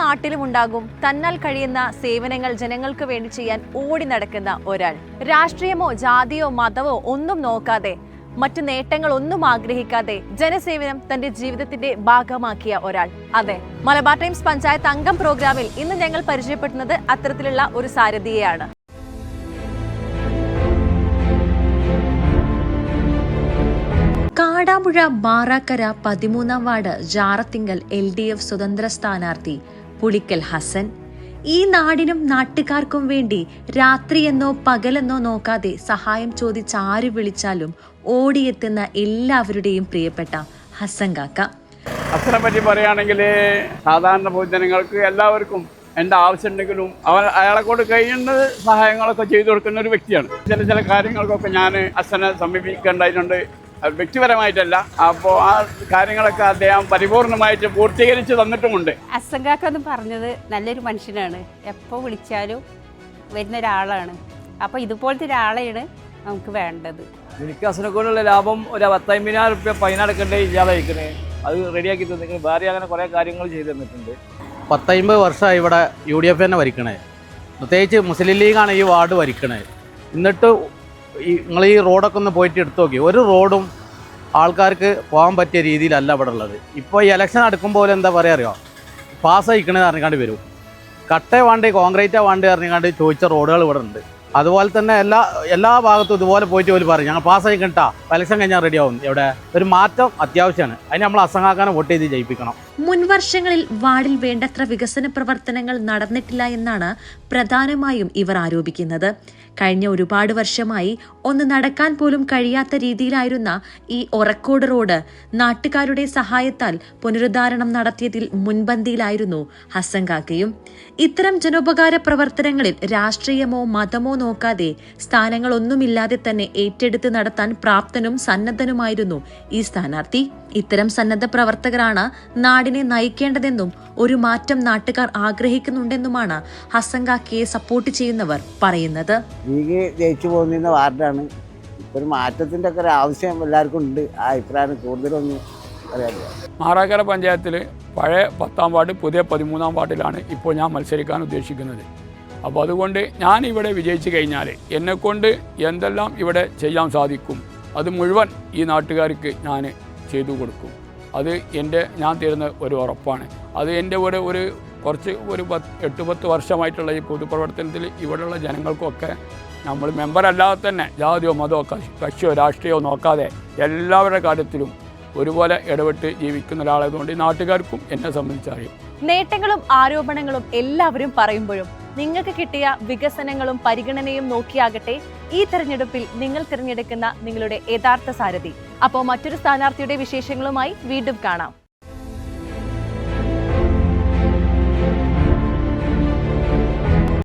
നാട്ടിലും ഉണ്ടാകും. തന്നാൽ കഴിയുന്ന സേവനങ്ങൾ ജനങ്ങൾക്ക് വേണ്ടി ചെയ്യാൻ ഓടി നടക്കുന്ന ഒരാൾ. രാഷ്ട്രീയമോ ജാതിയോ മതമോ ഒന്നും നോക്കാതെ മറ്റു നേട്ടങ്ങൾ ഒന്നും ആഗ്രഹിക്കാതെ ജനസേവനം തന്റെ ജീവിതത്തിന്റെ ഭാഗമാക്കിയ ഒരാൾ. അതെ മലബാർ ടൈംസ് പഞ്ചായത്ത് അംഗം പ്രോഗ്രാമിൽ ഇന്ന് ഞങ്ങൾ പരിചയപ്പെടുന്നത് അത്തരത്തിലുള്ള ഒരു സാരഥിയെയാണ്. കാടാമ്പുഴ ബാറാക്കര പതിമൂന്നാം ward Jarathingal L D F സ്വതന്ത്ര സ്ഥാനാർത്ഥി പുളിക്കൽ ഹസൻ. ഈ നാടിനും നാട്ടുകാർക്കും വേണ്ടി രാത്രിയെന്നോ പകലെന്നോ നോക്കാതെ സഹായം ചോദിച്ച് ആര് വിളിച്ചാലും ഓടിയെത്തുന്ന എല്ലാവരുടെയും പ്രിയപ്പെട്ട ഹസൻ കാക്ക. ഹസനെ പറ്റി പറയുകയാണെങ്കിൽ സാധാരണ പൊതുജനങ്ങൾക്ക് എല്ലാവർക്കും എന്റെ ആവശ്യമുണ്ടെങ്കിലും അവൻ അയാളെ കൊണ്ട് കഴിയുന്ന സഹായങ്ങളൊക്കെ ചെയ്തു കൊടുക്കുന്ന ഒരു വ്യക്തിയാണ്. ചില ചില കാര്യങ്ങൾക്കൊക്കെ ഞാൻ ഹസനെ സമീപിക്കേണ്ടതായിട്ടുണ്ട്. അത് വ്യക്തിപരമായിട്ടല്ല. അപ്പോ ആ കാര്യങ്ങളൊക്കെ അദ്ദേഹം പരിപൂർണമായിട്ട് പൂർത്തീകരിച്ച് തന്നിട്ടുമുണ്ട്. അസങ്കാക്കെന്ന് പറഞ്ഞത് നല്ലൊരു മനുഷ്യനാണ്. എപ്പോ വിളിച്ചാലും വരുന്ന ഒരാളാണ് അപ്പോൾ ഇതുപോലത്തെ ഒരാളെയാണ് നമുക്ക് വേണ്ടത്. എനിക്ക് അസിനെക്കൊണ്ടുള്ള ലാഭം ഒരു പത്തമ്പതിനായിരം റുപ്യ ഫൈനടക്കേണ്ടേ ഇല്ലാതായിക്കണേ. അത് റെഡിയാക്കി തന്നിട്ട് ഭാര്യ അങ്ങനെ കുറേ കാര്യങ്ങൾ ചെയ്തു തന്നിട്ടുണ്ട്. പത്തമ്പത് വർഷമായി ഇവിടെ യു ഡി എഫ് തന്നെ ഭരിക്കണേ. പ്രത്യേകിച്ച് മുസ്ലിം ലീഗാണ് ഈ വാർഡ് ഭരിക്കണേ. എന്നിട്ട് ഈ നിങ്ങൾ ഈ റോഡൊക്കെ ഒന്ന് പോയിട്ട് എടുത്തു നോക്കി. ഒരു റോഡും ആൾക്കാർക്ക് പോകാൻ പറ്റിയ രീതിയിലല്ല ഇവിടെ ഉള്ളത് ഇപ്പോൾ ഈ ഇലക്ഷൻ അടുക്കുമ്പോൾ എന്താ പറയുക അറിയോ? പാസ് അയക്കണേന്ന് അറിഞ്ഞാണ്ട് വരും. കട്ട വേണ്ടി കോൺക്രീറ്റാ വേണ്ടി അറിഞ്ഞാണ്ട് ചോദിച്ച റോഡുകൾ ഇവിടെ ഉണ്ട്. അതുപോലെ തന്നെ എല്ലാ എല്ലാ ഭാഗത്തും ഇതുപോലെ പോയിട്ട് പോലും പറയും ഞങ്ങൾ പാസ് അയക്കണ്ട ഇലക്ഷൻ കഴിഞ്ഞാൽ റെഡിയാവും ഇവിടെ ഒരു മാറ്റം അത്യാവശ്യമാണ്. അതിന് നമ്മൾ അസംഗാക്കാനെ വോട്ട് ചെയ്ത് ജയിപ്പിക്കണം. മുൻവർഷങ്ങളിൽ വാർഡിൽ വേണ്ടത്ര വികസന പ്രവർത്തനങ്ങൾ നടന്നിട്ടില്ല എന്നാണ് പ്രധാനമായും ഇവർ ആരോപിക്കുന്നത്. കഴിഞ്ഞ ഒരുപാട് വർഷമായി ഒന്ന് നടക്കാൻ പോലും കഴിയാത്ത രീതിയിലായിരുന്ന ഈ ഒറക്കോട് റോഡ് നാട്ടുകാരുടെ സഹായത്താൽ പുനരുദ്ധാരണം നടത്തിയതിൽ മുൻപന്തിയിലായിരുന്നു ഹസൻ കാക്കയും. ഇത്തരം ജനോപകാര പ്രവർത്തനങ്ങളിൽ രാഷ്ട്രീയമോ മതമോ നോക്കാതെ സ്ഥാനങ്ങളൊന്നുമില്ലാതെ തന്നെ ഏറ്റെടുത്ത് നടത്താൻ പ്രാപ്തനും സന്നദ്ധനുമായിരുന്നു ഈ സ്ഥാനാർത്ഥി. ഇത്തരം സന്നദ്ധ പ്രവർത്തകരാണ് നാടിനെ നയിക്കേണ്ടതെന്നും ഒരു മാറ്റം നാട്ടുകാർ ആഗ്രഹിക്കുന്നുണ്ടെന്നുമാണ് ഹസൻ സപ്പോർട്ട് ചെയ്യുന്നവർ പറയുന്നത്. ലീഗ് ജയിച്ചു പോകുന്ന വാർഡാണ്. ഒരു മാറ്റത്തിന്റെ ഒക്കെ ഒരു ആവശ്യം എല്ലാവർക്കും ഉണ്ട്. ആ അഭിപ്രായം കൂടുതലൊന്നും മാറാക്കര പഞ്ചായത്തിൽ പഴയ പത്താം വാർഡ് പുതിയ പതിമൂന്നാം വാർഡിലാണ് ഇപ്പോൾ ഞാൻ മത്സരിക്കാൻ ഉദ്ദേശിക്കുന്നത്. അപ്പോൾ അതുകൊണ്ട് ഞാൻ ഇവിടെ വിജയിച്ചു കഴിഞ്ഞാൽ എന്നെക്കൊണ്ട് എന്തെല്ലാം ഇവിടെ ചെയ്യാൻ സാധിക്കും അത് മുഴുവൻ ഈ നാട്ടുകാർക്ക് ഞാൻ ചെയ്തു കൊടുക്കും. അത് എന്റെ ഞാൻ തരുന്ന ഒരു ഉറപ്പാണ്. അത് എന്റെ കൂടെ ഒരു കുറച്ച് ഒരു പത്ത് എട്ട് പത്ത് വർഷമായിട്ടുള്ള ഈ പൊതുപ്രവർത്തനത്തിൽ ഇവിടെയുള്ള ജനങ്ങൾക്കൊക്കെ നമ്മൾ മെമ്പറല്ലാതെ തന്നെ ജാതിയോ മതമോ കക്ഷി കക്ഷിയോ രാഷ്ട്രീയമോ നോക്കാതെ എല്ലാവരുടെ കാര്യത്തിലും ഒരുപോലെ ഇടപെട്ട് ജീവിക്കുന്ന ഒരാളായതുകൊണ്ട് നാട്ടുകാർക്കും എന്നെ സംബന്ധിച്ചറിയും നേട്ടങ്ങളും ആരോപണങ്ങളും എല്ലാവരും പറയുമ്പോഴും നിങ്ങൾക്ക് കിട്ടിയ വികസനങ്ങളും പരിഗണനയും നോക്കിയാകട്ടെ ഈ തെരഞ്ഞെടുപ്പിൽ നിങ്ങൾ തിരഞ്ഞെടുക്കുന്ന നിങ്ങളുടെ യഥാർത്ഥ സാരഥി. അപ്പോൾ മറ്റൊരു സ്ഥാനാർത്ഥിയുടെ വിശേഷങ്ങളുമായി വീണ്ടും കാണാം.